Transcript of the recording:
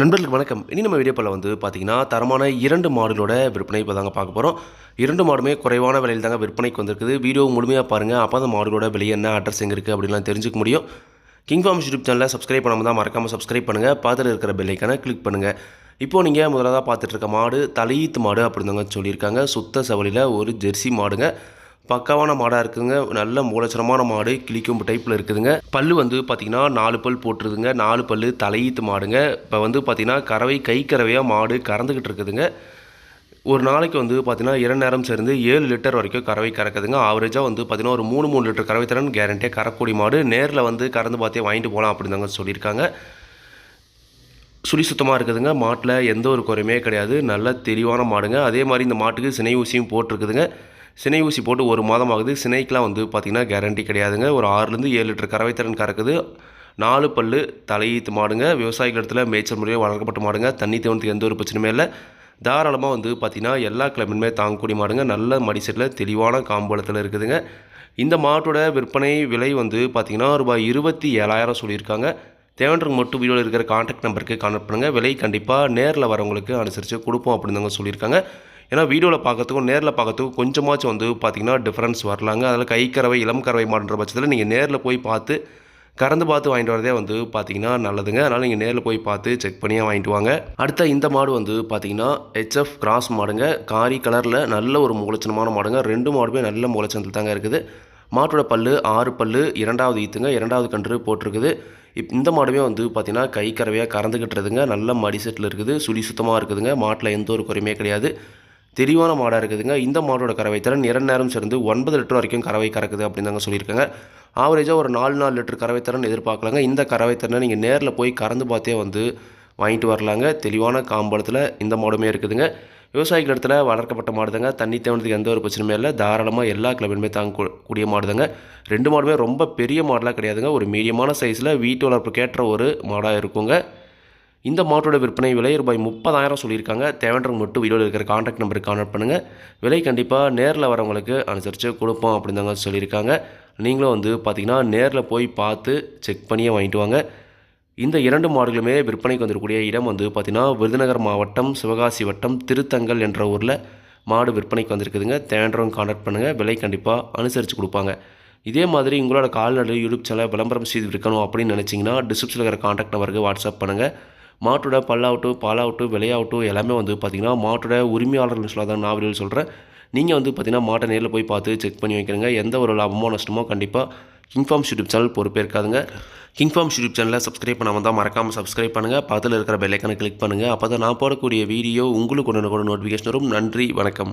நண்பர்களுக்கு வணக்கம். இனி நம்ம வீடியோப்பில் வந்து பார்த்தீங்கன்னா தரமான இரண்டு மாடுகளோட விற்பனை இப்போ தாங்க பார்க்க போகிறோம் இரண்டு மாடுமே குறைவான விலையில் தாங்க விற்பனைக்கு வந்திருக்குது. வீடியோ முழுமையாக பாருங்கள் அப்போ அந்த மாடுகளோட விலை என்ன அட்ரஸ் எங்கே இருக்குது அப்படிலாம் தெரிஞ்சுக்க முடியும். கிங் ஃபார்ம்ஸ் யூடியூப் சேனலில் சப்ஸ்கிரைப் பண்ணாமல் தான் மறக்காமல் சப்ஸ்கிரைப் பண்ணுங்கள் பார்த்துட்டு இருக்கிற பெல்லைக்கான கிளிக் பண்ணுங்கள் இப்போது நீங்கள் முதலாக பார்த்துட்டு இருக்க மாடு தலையீத்து மாடு அப்படிதாங்க சொல்லியிருக்காங்க. சுத்த சவலியில் ஒரு ஜெர்சி மாடுங்க. பக்காவான மாடாக இருக்குதுங்க. நல்ல மூலச்சரமான மாடு கிளிக்கும் டைப்பில் இருக்குதுங்க. பல்லு வந்து பார்த்திங்கன்னா நாலு பல் போட்டுருதுங்க. நாலு பல் தலையீத்து மாடுங்க. இப்போ வந்து பார்த்திங்கன்னா கறவை கை கறவையாக மாடு கறந்துக்கிட்டு இருக்குதுங்க. ஒரு நாளைக்கு வந்து பார்த்திங்கன்னா இரண்டு நேரம் சேர்ந்து ஏழு லிட்டர் வரைக்கும் கறவை கறக்குதுங்க. ஆவரேஜாக வந்து பார்த்திங்கன்னா ஒரு மூணு மூணு லிட்டர் கறவை தரன் கேரண்டியாக கறக்கூடிய மாடு. நேரில் வந்து கறந்து பார்த்தே வாங்கிட்டு போகலாம் அப்படின்னு சொல்லியிருக்காங்க. சுழி சுத்தமாக இருக்குதுங்க. மாட்டில் எந்த ஒரு குறையுமே கிடையாது. நல்ல தெளிவான மாடுங்க. அதே மாதிரி இந்த மாட்டுக்கு சினை ஊசியும் போட்டிருக்குதுங்க. சினை ஊசி போட்டு ஒரு மாதம் ஆகுது சினைக்கெலாம் வந்து பார்த்திங்கன்னா கேரண்டி கிடையாதுங்க. ஒரு ஆறுலேருந்து ஏழு லிட்டர் கறவை திறன் கறக்குது. நாலு பல்லு தலையீத்து மாடுங்க. விவசாயிகள் இடத்துல மேய்ச்சல் முறையாக வளர்க்கப்பட்ட மாடுங்க. தண்ணி தேவனத்துக்கு எந்த ஒரு பிரச்சனையுமே இல்லை. தாராளமாக வந்து பார்த்திங்கன்னா எல்லா கிளம்பினுமே தாங்கக்கூடிய மாடுங்க. நல்ல மடிசெட்டில் தெளிவான காம்பளத்தில் இருக்குதுங்க. இந்த மாட்டோட விற்பனை விலை வந்து பார்த்திங்கன்னா ரூபாய் இருபத்தி ஏழாயிரம் சொல்லியிருக்காங்க. தேவன்றவங்க மட்டும் வீடியோவில் இருக்கிற காண்டாக்ட் நம்பருக்கு கான்டாக்ட் பண்ணுங்கள் விலை கண்டிப்பாக நேரில் வரவங்களுக்கு அனுசரித்து கொடுப்போம் அப்படின்னு தாங்க சொல்லியிருக்காங்க. ஏன்னா வீடியோவில் பார்க்கறதுக்கும் நேரில் பார்க்கறதுக்கும் கொஞ்சமாச்சும் வந்து பார்த்திங்கன்னா டிஃப்ரென்ஸ் வரலாங்க. அதில் கை கறவை இளம் கறவை மாடுன்ற பட்சத்தில் நீங்கள் நேரில் போய் பார்த்து கறந்து பார்த்து வாங்கிட்டு வரதே வந்து பார்த்தீங்கன்னா நல்லதுங்க. அதனால் நீங்கள் நேரில் போய் பார்த்து செக் பண்ணியாக வாங்கிட்டு வாங்க. அடுத்த இந்த மாடு வந்து பார்த்தீங்கன்னா ஹெச்எஃப் கிராஸ் மாடுங்க. காரி கலரில் நல்ல ஒரு முகலட்சணமான மாடுங்க. ரெண்டு மாடுமே நல்ல முகலட்சணத்தில் தாங்க இருக்குது. மாட்டோட பல் ஆறு பல்லு இரண்டாவது ஈத்துங்க இரண்டாவது கன்று போட்டிருக்குது. இப் இந்த மாடுமே வந்து பார்த்திங்கன்னா கை கறவையாக கறந்துக்கிட்டுறதுங்க நல்ல மடி செட்டில் இருக்குது. சுழி சுத்தமாக இருக்குதுங்க. மாட்டில் எந்த ஒரு குறையுமே கிடையாது. தெளிவான மாடாக இருக்குதுங்க. இந்த மாடோட கறவை திறன் இரண்டு நேரம் சேர்ந்து ஒன்பது லிட்டர் வரைக்கும் கறவை கறக்குது அப்படின்னு தாங்க சொல்லியிருக்காங்க ஆவரேஜாக ஒரு நாலு நாலு லிட்டர் கறவை திறன் எதிர்பார்க்கலாங்க. இந்த கறவை திறனை நீங்கள் நேரில் போய் கறந்து பார்த்தே வந்து வாங்கிட்டு வரலாங்க. தெளிவான காம்பளத்தில் இந்த மாடுமே இருக்குதுங்க. விவசாயிகள் இடத்துல வளர்க்கப்பட்ட மாடுதாங்க. தண்ணி தேவனத்துக்கு எந்த ஒரு பிரச்சனையுமே இல்லை. தாராளமாக எல்லா கிளம்பிலுமே தாங்க கூடிய மாடுதாங்க. ரெண்டு மாடுமே ரொம்ப பெரிய மாடலாக கிடையாதுங்க. ஒரு மீடியமான சைஸில் வீட்டு வளர்ப்புக்கேற்ற ஒரு மாடாக இருக்குங்க. இந்த மாட்டோட விற்பனை விலை ரூபாய் முப்பதாயிரம் சொல்லியிருக்காங்க. தேவைன்றவங்க மட்டும் வீடியோவில் இருக்கிற காண்டாக்ட் நம்பருக்கு கான்டாக்ட் பண்ணுங்கள் விலை கண்டிப்பாக நேரில் வரவங்களுக்கு அனுசரித்து கொடுப்போம் அப்படின்னு தாங்க சொல்லியிருக்காங்க. நீங்களும் வந்து பார்த்திங்கன்னா நேரில் போய் பார்த்து செக் பண்ணியே வாங்கிட்டு வாங்க. இந்த இரண்டு மாடுகளுமே விற்பனைக்கு வந்திருக்கக்கூடிய இடம் வந்து பார்த்திங்கன்னா விருதுநகர் மாவட்டம் சிவகாசி வட்டம் திருத்தங்கல் என்ற ஊரில் மாடு விற்பனைக்கு வந்திருக்குதுங்க. தேவைன்றவங்க கான்டாக்ட் பண்ணுங்கள் விலை கண்டிப்பாக அனுசரித்து கொடுப்பாங்க. இதே மாதிரி உங்களோட கால்நடை யூடியூப் சேனலை விளம்பரம் செய்து விற்கணும் அப்படின்னு நினச்சிங்கன்னா டிஸ்கிரிப்ஷனில் இருக்கிற காண்டாக்ட் நம்பருக்கு வாட்ஸ்அப் பண்ணுங்கள் மாட்டோட பல்லாகட்டும் பாலாகட்டும் விலையாகட்டும் எல்லாமே வந்து பார்த்திங்கன்னா மாட்டோட உரிமையாளர்கள் சொல்ல தான் நான் சொல்கிறேன் நீங்கள் வந்து பார்த்திங்கன்னா மாட்டை நேரில் போய் பார்த்து செக் பண்ணி வைக்கிறங்க. எந்த ஒரு லாபமோ நஷ்டமோ கண்டிப்பாக கிங்ஃபார்ம்ஸ் யூடியூப் சேனல் பொறுப்பே இருக்காதுங்க கிங்ஃபார்ம் யூடியூப் சேனலில் சப்ஸ்கிரைப் பண்ணாமல் தான் மறக்காமல் சப்ஸ்கிரைப் பண்ணுங்கள் பக்கத்தில் இருக்கிற பெல்லைக்கான கிளிக் பண்ணுங்கள் அப்போ தான் நான் போடக்கூடிய வீடியோ உங்களுக்கு உடனே கூட நோட்டிஃபிகேஷன் வரும். நன்றி வணக்கம்.